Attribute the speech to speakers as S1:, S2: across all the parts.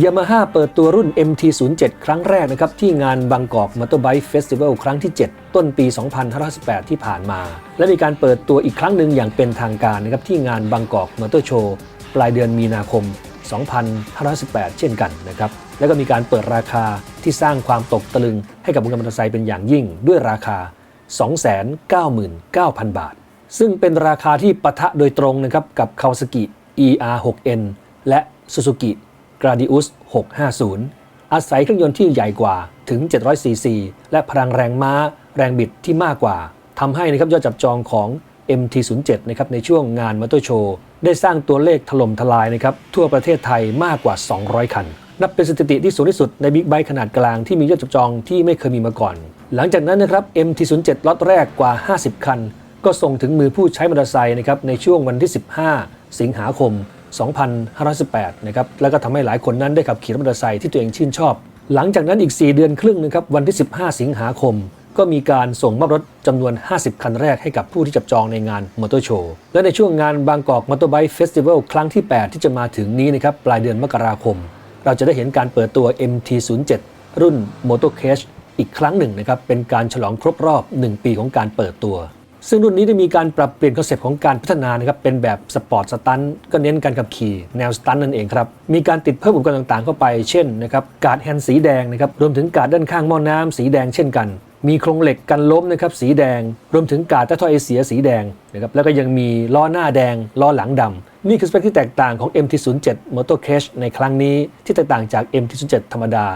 S1: ยามาฮ่าเปิดตัวรุ่น MT07 ครั้งแรกนะครับ ที่งานบางกอกมอเตอร์ไบค์เฟสติวัลครั้งที่ 7 ต้นปี 2518 ที่ผ่านมา และมีการเปิดตัวอีกครั้งหนึ่งอย่างเป็นทางการนะครับ ที่งานบางกอกมอเตอร์โชว์ปลายเดือนมีนาคม 2518 เช่นกันนะครับ แล้วก็มีการเปิดราคาที่สร้างความตกตะลึง ให้กับวงการมอเตอร์ไซค์เป็นอย่างยิ่งด้วยราคา 299,000 บาท ซึ่งเป็นราคาที่ปะทะโดยตรงนะครับกับ Kawasaki ER6N และ Suzuki Gradius 650 อาศัยเครื่องยนต์ที่ใหญ่กว่าถึง 700ซีซีและพลังแรงม้าแรงบิดที่มากกว่าทำให้นะครับยอดจับจองของ MT07 นะครับในช่วงงานมอเตอร์โชว์ได้สร้างตัวเลขถล่มทลายนะครับทั่วประเทศไทยมากกว่า 200 คัน นับเป็นสถิติที่สูงที่สุดในบิ๊กไบค์ขนาดกลางที่มียอดจับจองที่ไม่เคยมีมาก่อน หลังจากนั้นนะครับ MT07 ล็อตแรกกว่า 50 คัน ก็ส่งถึงมือผู้ใช้มอเตอร์ไซค์นะครับในช่วงวันที่ 15 สิงหาคม 2518นะครับแล้วก็ทำให้หลายคนนั้นได้ขับขี่รถมอเตอร์ไซค์ที่ตัวเองชื่นชอบ หลังจากนั้นอีก 4 เดือนครึ่งนะครับวันที่ 15 สิงหาคม ก็มีการส่งมอบรถจำนวน 50 คันแรกให้กับผู้ที่จับจองในงานมอเตอร์โชว์และในช่วงงานบางกอกมอเตอร์ไบค์เฟสติวัลครั้งที่ 8 ที่จะมาถึงนี้นะครับปลายเดือนมกราคม เราจะได้เห็นการเปิดตัว MT07 รุ่น Moto Cage อีกครั้งหนึ่งนะครับเป็นการฉลองครบรอบ 1 ปีของการเปิดตัว ซึ่งรุ่นนี้ได้มีการปรับเปลี่ยนคอนเซปต์ของการพัฒนานะครับเป็นแบบสปอร์ตสตันท์ก็เน้นการขับขี่แนวสตันท์นั่นเองครับ มีการติดเพิ่มอุปกรณ์ต่างๆเข้าไปเช่นนะครับการ์ดแฮนด์สีแดงนะครับรวมถึงการ์ดด้านข้างหม้อน้ำสีแดงเช่นกัน มีโครงเหล็กกันล้มนะครับสีแดง รวมถึงการ์ดใต้ท่อไอเสียสีแดงนะครับแล้วก็ยังมีล้อหน้าแดงล้อหลังดำนี่คือสเปคที่แตกต่างของ MT07 Moto Cage ในครั้งนี้ที่แตกต่างจาก MT07 ธรรมดา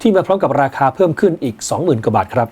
S1: ที่มาพร้อมกับราคาเพิ่มขึ้นอีก 20,000กว่าบาทครับ